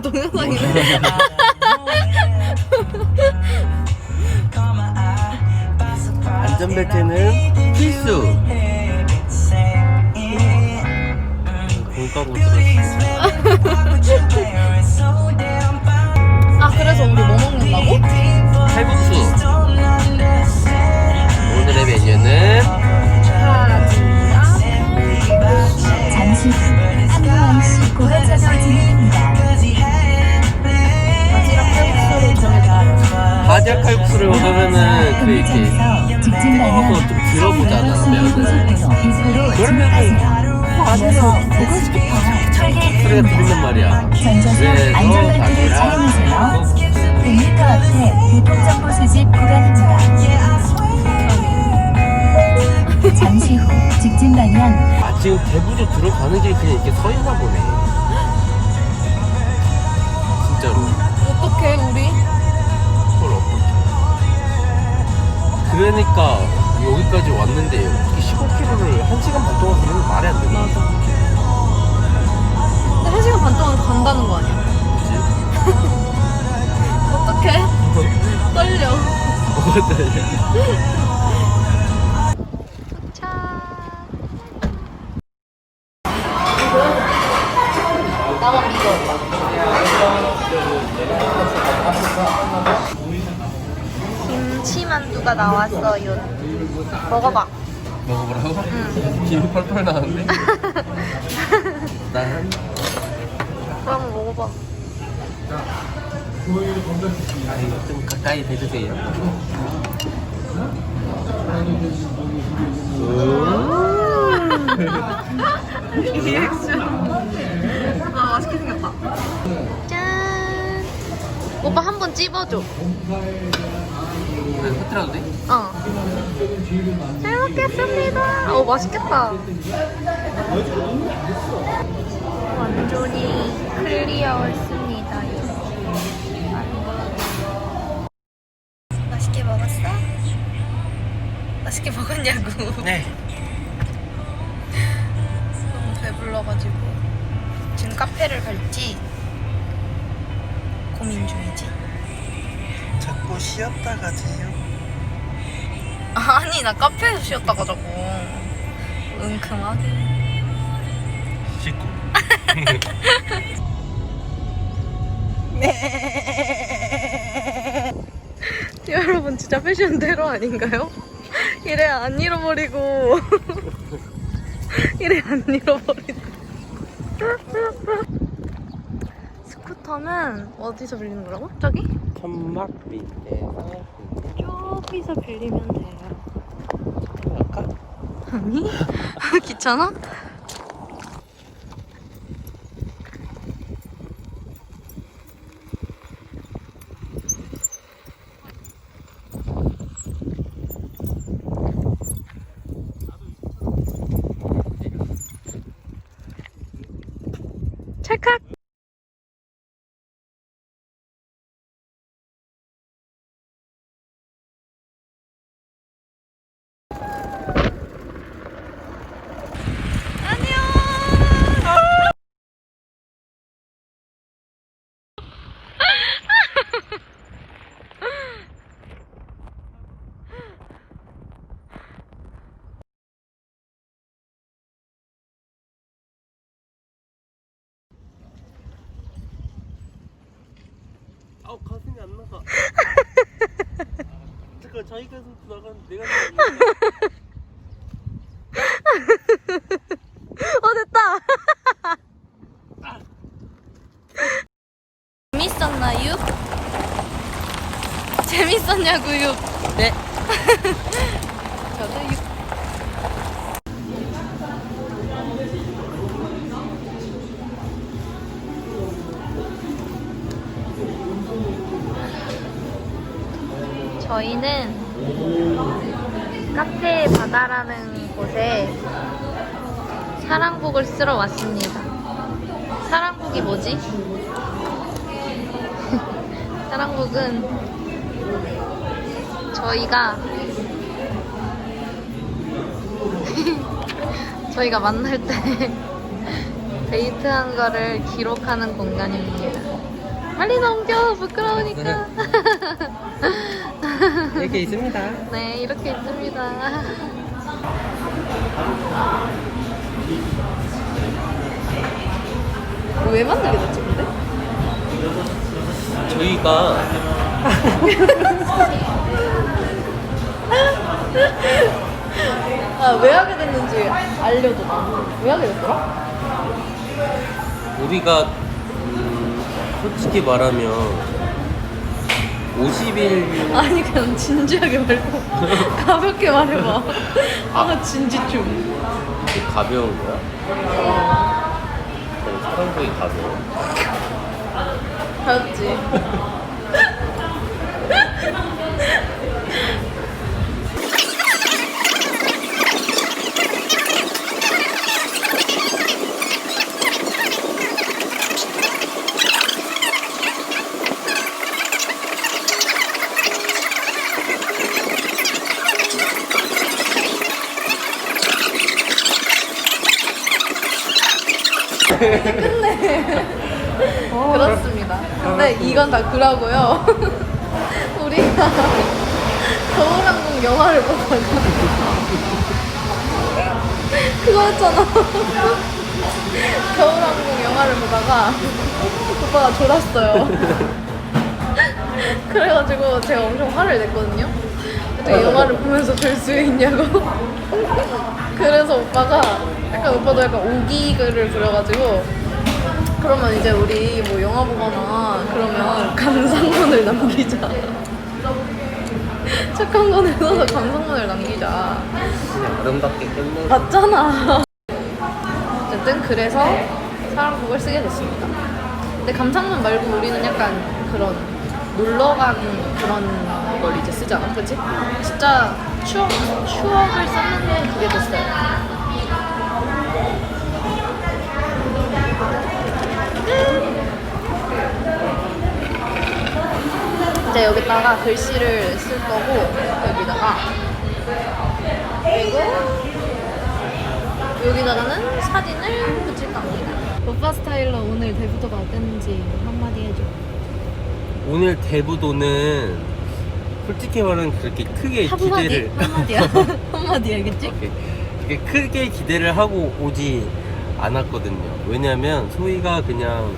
어 동영상이네. 안전벨트는 필수. 공가고 들었어. 아 그 이렇게 직진 방향 좀 들어보잖아, 그러면은 보고 싶다. 철계 소리가 들리는 말이야. 그래서 사용하세요. 100m 앞에 교통정보 수집 구간입니다. 잠시 후 직진 방향 아 지금 대부도 들어가는 길이 그냥 이렇게 서 있나 보네. 진짜로. 어떡해 우리? 그러니까 여기까지 왔는데 어떻게 15km를 1시간 반 동안 가는 건 말이 안 되나? 맞아. 근데 한 시간 반 동안 간다는 거 아니야? 그치? 어떡해? 떨려. 뭐가 떨려? 먹어봐. 먹어보라고? 김이 펄펄 나는데? 난 그럼 먹어봐. 아니 좀 가까이 대주세요. 리액션. 아 맛있게 생겼다. 짠. 오빠 한 번 찝어줘. 그래 터트려도 돼? 어. 잘 먹겠습니다. 어 맛있겠다. 완전히 클리어했습니다. 맛있게 먹었어? 맛있게 먹었냐고. 네. 너무 배불러가지고 지금 카페를 갈지 고민 중이지. 자꾸 쉬었다 가세요. 아니 나 카페에서 쉬었다 가자고. 은큼하게. 씻고. 여러분 진짜 패션대로 아닌가요? 이래 안 잃어버리고 이래 안 잃어버리고 스쿠터는 어디서 빌리는 거라고? 저기? 천막 밑에서 저기서 빌리면 돼요? 아니? 귀찮아? 찰칵 아우 가슴이 안 나가. 잠깐 자기 가슴 나가는 내가 어 됐다. 재밌었나요? 재밌었냐고요? 네. 저도 유... 저희는 카페 바다라는 곳에 사랑복을 쓰러 왔습니다. 사랑복이 뭐지? 사랑복은 저희가 저희가 만날 때 데이트한 거를 기록하는 공간입니다. 빨리 넘겨 부끄러우니까. 이렇게 있습니다. 네 이렇게 있습니다. 왜 만들게 됐지 근데? 저희가 아 왜 하게 됐는지 알려줘 나. 왜 하게 됐더라? 우리가 음, 솔직히 말하면 50일 아니 그냥 진지하게 말고 가볍게 말해봐. 아 진지 좀. 가벼운 거야? 어, 사랑복이 가벼워. 가볍지. 그렇습니다. 근데 이건 다 그라고요. 우리가 겨울왕국 영화를 보다가 그거였잖아. 겨울왕국 영화를 보다가 오빠가 졸았어요. 그래가지고 제가 엄청 화를 냈거든요. 어떻게 영화를 보면서 졸 수 있냐고. 그래서 오빠가 약간 오빠도 약간 오기글을 부려가지고 그러면 이제 우리 뭐 영화 보거나 그러면 감상문을 남기자. 착한 거 내서서 감상문을 남기자. 그냥 아름답게 끝내. 맞잖아. 어쨌든 그래서 사랑국을 쓰게 됐습니다. 근데 감상문 말고 우리는 약간 그런 놀러 간 그런 걸 이제 쓰잖아, 그치? 진짜 추억, 추억을 쌓는 그게 됐어요. 이제 여기다가 글씨를 쓸 거고 여기다가 그리고 여기다가는 사진을 붙일 겁니다. 오빠 스타일로 오늘 데뷔도가 어땠는지 한마디 해줘. 오늘 대부도는 솔직히 말하면 그렇게 크게 한마디? 기대를 한마디야. 한마디 알겠지? 크게 기대를 하고 오지 않았거든요. 왜냐면 소희가 그냥